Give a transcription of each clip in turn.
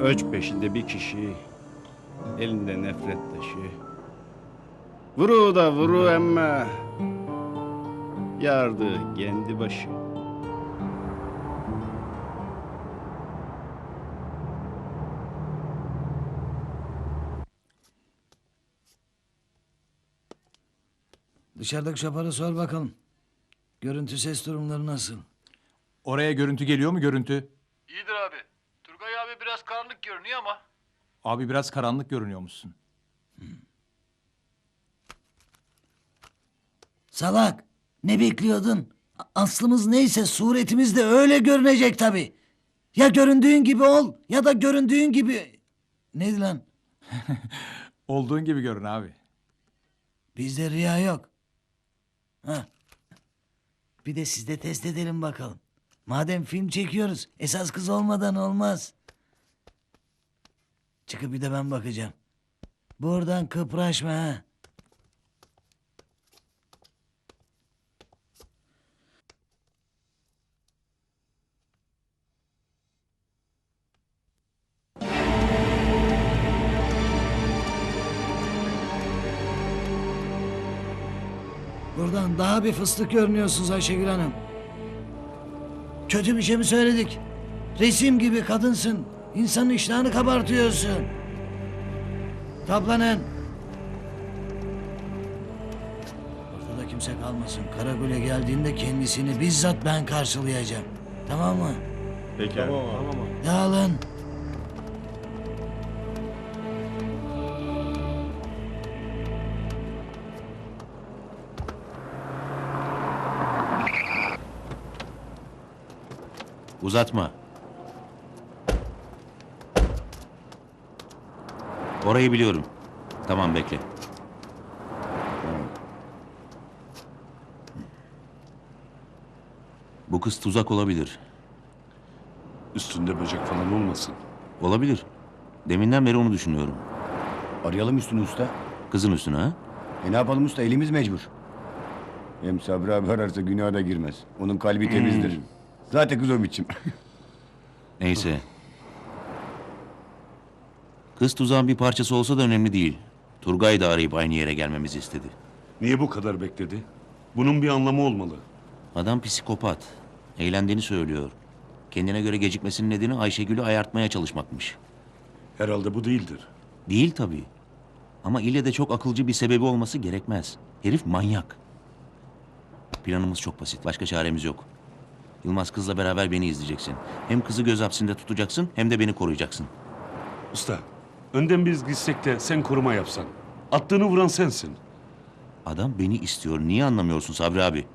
Öç peşinde bir kişi, elinde nefret taşı. Vuru da vuru emme, yardı kendi başı. Dışarıdaki şoföre sor bakalım. Görüntü ses durumları nasıl? Oraya görüntü geliyor mu görüntü? İyidir abi. Turgay abi biraz karanlık görünüyor ama. Abi biraz karanlık görünüyormuşsun. Salak! Ne bekliyordun? Aslımız neyse suretimiz de öyle görünecek tabii. Ya göründüğün gibi ol ya da göründüğün gibi... Neydi lan? Olduğun gibi görün abi. Bizde riya yok. Ha. Bir de sizde test edelim bakalım. Madem film çekiyoruz, esas kız olmadan olmaz. Çıkıp bir de ben bakacağım. Buradan kıpraşma ha. Buradan daha bir fıstık görünüyorsunuz Ayşegül Hanım. Kötü bir şey mi söyledik? Resim gibi kadınsın. İnsanın iştahını kabartıyorsun. Toplanın. Ortada kimse kalmasın. Karakole geldiğinde kendisini bizzat ben karşılayacağım. Tamam mı? Peki abi. Dağılın. Uzatma. Orayı biliyorum. Tamam bekle. Bu kız tuzak olabilir. Üstünde böcek falan olmasın. Olabilir. Deminden beri onu düşünüyorum. Arayalım üstünü usta. Kızın üstüne ha? E ne yapalım usta elimiz mecbur. Hem Sabri abi ararsa günaha da girmez. Onun kalbi temizdir. Zaten kız o biçim. Neyse. Kız tuzağın bir parçası olsa da önemli değil. Turgay da arayıp aynı yere gelmemizi istedi. Niye bu kadar bekledi? Bunun bir anlamı olmalı. Adam psikopat. Eğlendiğini söylüyor. Kendine göre gecikmesinin nedeni Ayşegül'ü ayartmaya çalışmakmış. Herhalde bu değildir. Değil tabii. Ama ille de çok akılcı bir sebebi olması gerekmez. Herif manyak. Planımız çok basit. Başka çaremiz yok. Yılmaz kızla beraber beni izleyeceksin. Hem kızı göz hapsinde tutacaksın hem de beni koruyacaksın. Usta, önden biz gitsek de sen koruma yapsan. Attığını vuran sensin. Adam beni istiyor. Niye anlamıyorsun Sabri abi?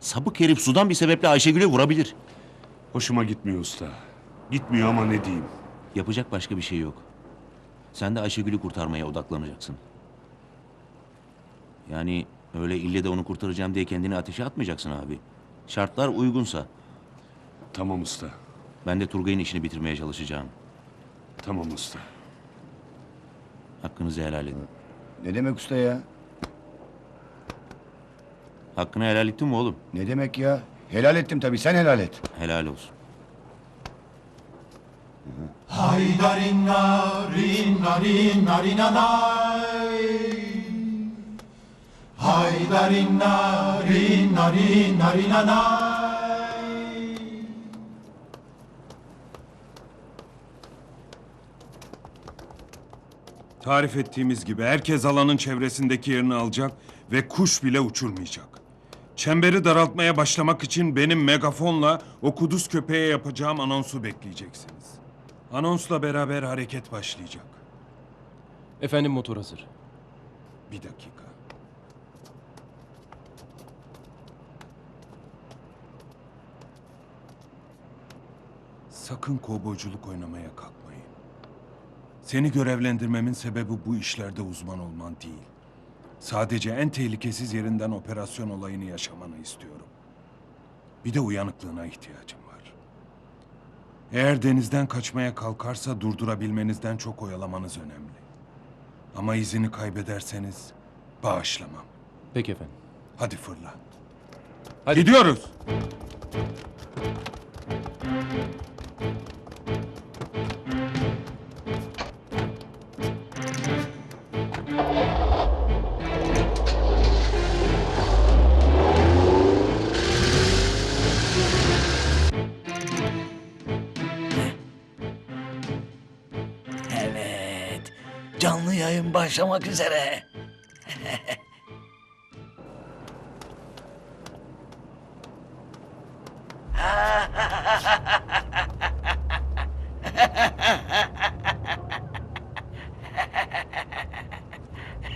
Sapık herif sudan bir sebeple Ayşegül'e vurabilir. Hoşuma gitmiyor usta. Gitmiyor ama ne diyeyim. Yapacak başka bir şey yok. Sen de Ayşegül'ü kurtarmaya odaklanacaksın. Yani öyle ille de onu kurtaracağım diye kendini ateşe atmayacaksın abi. Şartlar uygunsa Tamam usta. ben de Turgay'ın işini bitirmeye çalışacağım. Tamam usta. Hakkınızı helal edin. ne demek usta ya? Hakkını helal ettin mi oğlum? Ne demek ya? Helal ettim tabii sen helal et. Helal olsun. Tarif ettiğimiz gibi herkes alanın çevresindeki yerini alacak ve kuş bile uçurmayacak. Çemberi daraltmaya başlamak için benim megafonla o kuduz köpeğe yapacağım anonsu bekleyeceksiniz. Anonsla beraber hareket başlayacak. Efendim motor hazır. Bir dakika. Sakın kovboyculuk oynamaya kalkmayın. Seni görevlendirmemin sebebi bu işlerde uzman olman değil. Sadece en tehlikesiz yerinden operasyon olayını yaşamanı istiyorum. Bir de uyanıklığına ihtiyacım var. Eğer denizden kaçmaya kalkarsa durdurabilmenizden çok oyalamanız önemli. Ama izini kaybederseniz bağışlamam. Peki efendim. Hadi fırla. Hadi. Gidiyoruz. Canlı yayın başlamak üzere.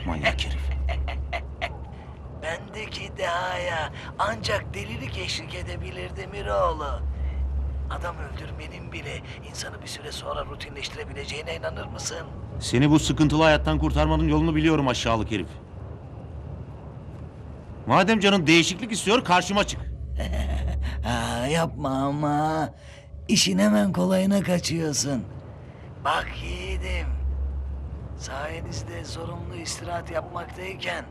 Manyak herif. Bendeki dehaya ancak delilik eşlik edebilirdi Miroğlu. Adam öldürmenin bile insanı bir süre sonra rutinleştirebileceğine inanır mısın? Seni bu sıkıntılı hayattan kurtarmanın yolunu biliyorum aşağılık herif. Madem canın değişiklik istiyor karşıma çık. Ha, yapma ama. İşin hemen kolayına kaçıyorsun. Bak yiğidim. Sayenizde sorumlu istirahat yapmaktayken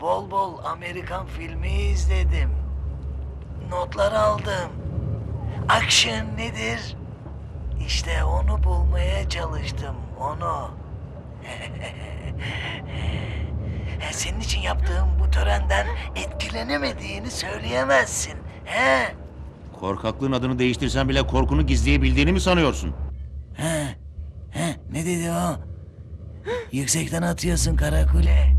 bol bol Amerikan filmi izledim. Notlar aldım. Action nedir? İşte onu bulmaya çalıştım, onu. Senin için yaptığım bu törenden etkilenemediğini söyleyemezsin. He? Korkaklığın adını değiştirsen bile korkunu gizleyebildiğini mi sanıyorsun? He? He? Ne dedi o? Yüksekten atıyorsun karakule.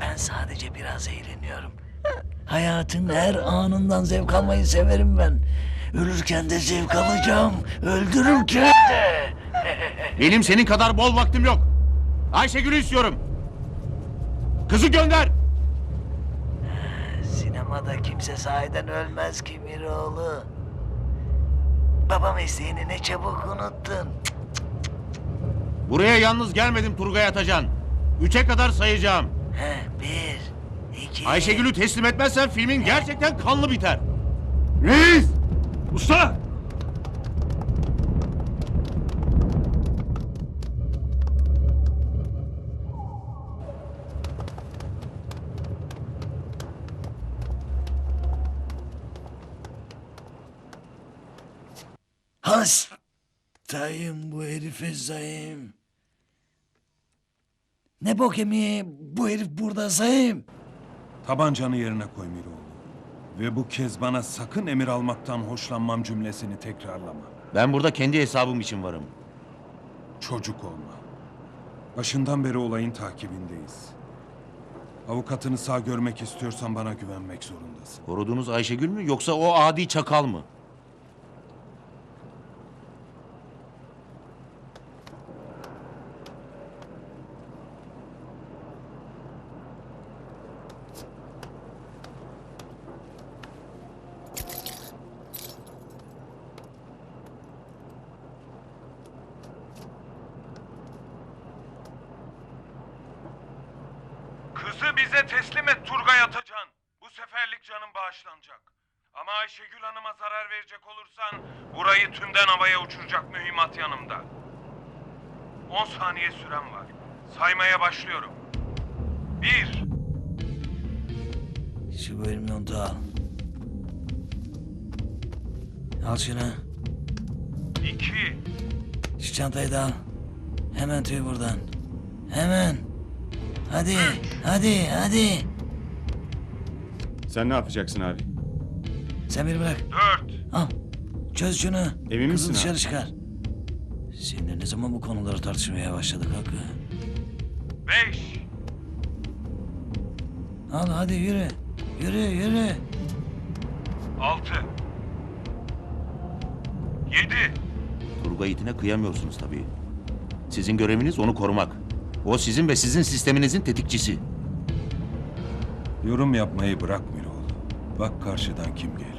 Ben sadece biraz eğleniyorum. Hayatın her anından zevk almayı severim ben. Ölürken de zevk alacağım. Öldürürken de. Benim senin kadar bol vaktim yok. Ayşegül'ü istiyorum. Kızı gönder. Sinemada kimse sahiden ölmez ki Miroğlu. Baba mesleğini ne çabuk unuttun. Buraya yalnız gelmedim Turgay Atacan. Üçe kadar sayacağım. He, bir, iki... Ayşegül'ü teslim etmezsen filmin gerçekten kanlı biter. Reis! Usta! Hastayım bu herife zayım. Ne bok yemeği bu herif burada zayım. Tabancanı yerine koy Miroğlu. Ve bu kez bana sakın emir almaktan hoşlanmam cümlesini tekrarlama. Ben burada kendi hesabım için varım. Çocuk olma. Başından beri olayın takibindeyiz. Avukatını sağ görmek istiyorsan bana güvenmek zorundasın. Koruduğunuz Ayşegül mü yoksa o adi çakal mı? Kızı bize teslim et Turgay Atacan. Bu seferlik canın bağışlanacak. Ama Ayşegül Hanım'a zarar verecek olursan burayı tümden havaya uçuracak mühimmat yanımda. 10 saniye sürem var. Saymaya başlıyorum. 1 Şu bölümü notu al. Al şunu. 2 Şu çantayı da al. Hemen tüy buradan. Hemen. Hadi, hadi, hadi. Sen ne yapacaksın abi? Sen beni bırak. 4 Al. Çöz şunu. Emin Kızı misin dışarı abi? çıkar. Seninle ne zaman bu konuları tartışmaya başladık Hakkı? 5 Al hadi yürü. Yürü, yürü. 6 7 Turgay itine kıyamıyorsunuz tabii. Sizin göreviniz onu korumak. O sizin ve sizin sisteminizin tetikçisi. Yorum yapmayı bırak Miroğlu. Bak karşıdan kim geliyor.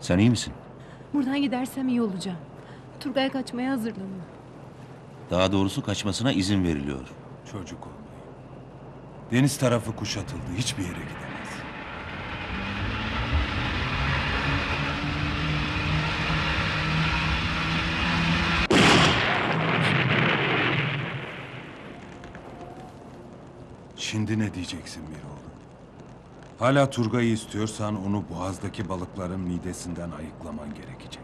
Sen iyi misin? Buradan gidersem iyi olacağım. Turgay kaçmaya hazırlanıyor. Daha doğrusu kaçmasına izin veriliyor. Çocuk olmayı. Deniz tarafı kuşatıldı. Hiçbir yere gidemez. Şimdi ne diyeceksin Miroğlu? Hala Turgay'ı istiyorsan onu boğazdaki balıkların midesinden ayıklaman gerekecek.